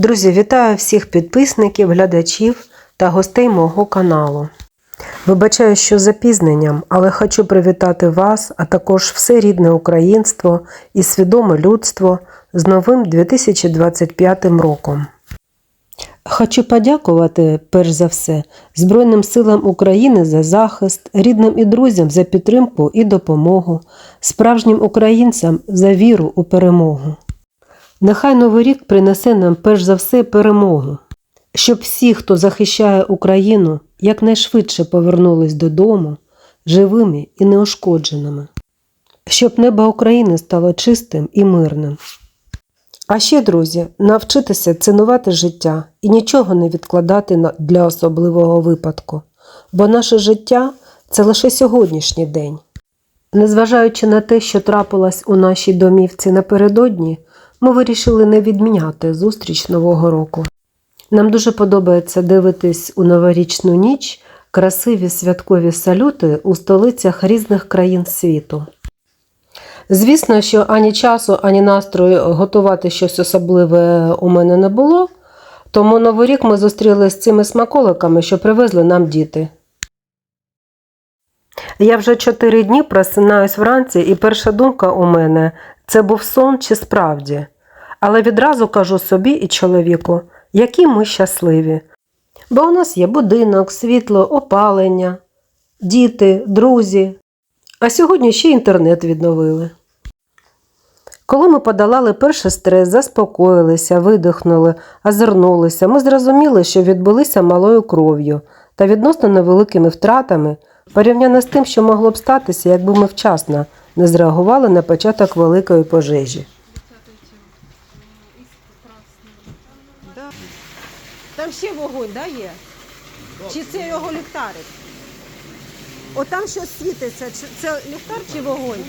Друзі, вітаю всіх підписників, глядачів та гостей мого каналу. Вибачаю, що запізненням, але хочу привітати вас, а також все рідне українство і свідоме людство з новим 2025 роком. Хочу подякувати, перш за все, Збройним силам України за захист, рідним і друзям за підтримку і допомогу, справжнім українцям за віру у перемогу. Нехай Новий рік принесе нам перш за все перемогу, щоб всі, хто захищає Україну, якнайшвидше повернулись додому живими і неушкодженими, щоб небо України стало чистим і мирним. А ще, друзі, навчитися цінувати життя і нічого не відкладати для особливого випадку, бо наше життя це лише сьогоднішній день. Незважаючи на те, що трапилось у нашій домівці напередодні, ми вирішили не відміняти зустріч Нового року. Нам дуже подобається дивитись у новорічну ніч красиві святкові салюти у столицях різних країн світу. Звісно, що ані часу, ані настрою готувати щось особливе у мене не було, тому Новий рік ми зустріли з цими смаколиками, що привезли нам діти. Я вже чотири дні просинаюсь вранці, і перша думка у мене це був сон чи справді. Але відразу кажу собі і чоловіку, які ми щасливі. Бо у нас є будинок, світло, опалення, діти, друзі. А сьогодні ще інтернет відновили. Коли ми подолали перший стрес, заспокоїлися, видихнули, озирнулися, ми зрозуміли, що відбулися малою кров'ю та відносно невеликими втратами, порівняно з тим, що могло б статися, якби ми вчасно не зреагували на початок великої пожежі. Там ще вогонь, да, є? Чи це його ліхтарик? О, там щось світиться. Це ліхтар чи вогонь?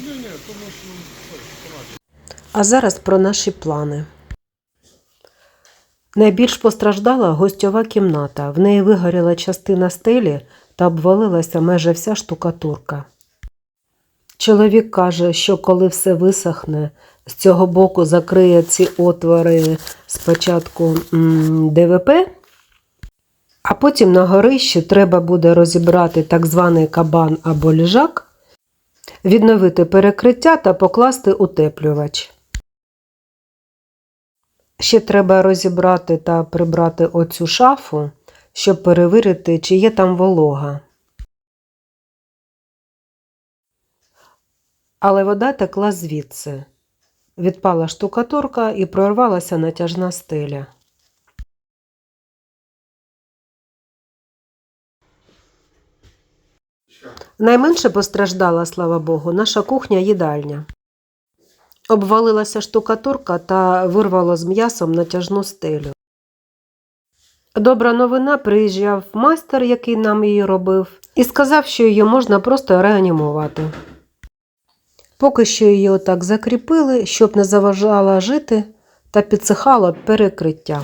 А зараз про наші плани. Найбільш постраждала гостьова кімната. В неї вигоріла частина стелі та обвалилася майже вся штукатурка. Чоловік каже, що коли все висохне, з цього боку закриє ці отвори спочатку ДВП, а потім на горищі треба буде розібрати так званий кабан або ліжак, відновити перекриття та покласти утеплювач. Ще треба розібрати та прибрати оцю шафу, щоб перевірити, чи є там волога. Але вода текла звідси. Відпала штукатурка і прорвалася натяжна стеля. Найменше постраждала, слава Богу, наша кухня-їдальня. Обвалилася штукатурка та вирвало з м'ясом натяжну стелю. Добра новина приїжджав майстер, який нам її робив, і сказав, що її можна просто реанімувати. Поки що її отак закріпили, щоб не заважала жити та підсихало перекриття.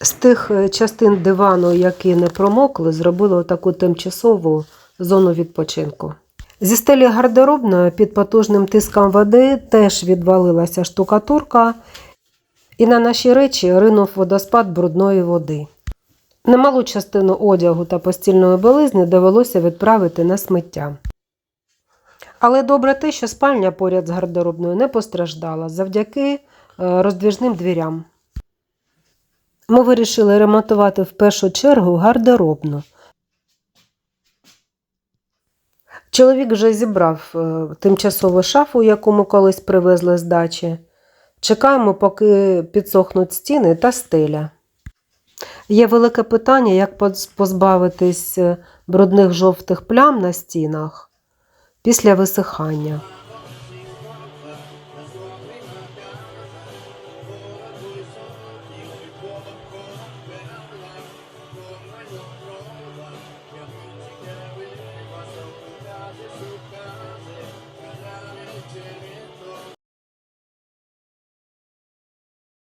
З тих е, частин дивану, які не промокли, зробили таку тимчасову зону відпочинку. Зі стелі гардеробної під потужним тиском води теж відвалилася штукатурка, і на наші речі ринув водоспад брудної води. Немалу частину одягу та постільної білизни довелося відправити на сміття. Але добре те, що спальня поряд з гардеробною не постраждала завдяки е, роздвіжним двірям. Ми вирішили ремонтувати в першу чергу гардеробну. Чоловік вже зібрав е, тимчасову шафу, яку ми колись привезли з дачі. Чекаємо, поки підсохнуть стіни та стеля. Є велике питання, як позбавитись е, брудних жовтих плям на стінах після висихання.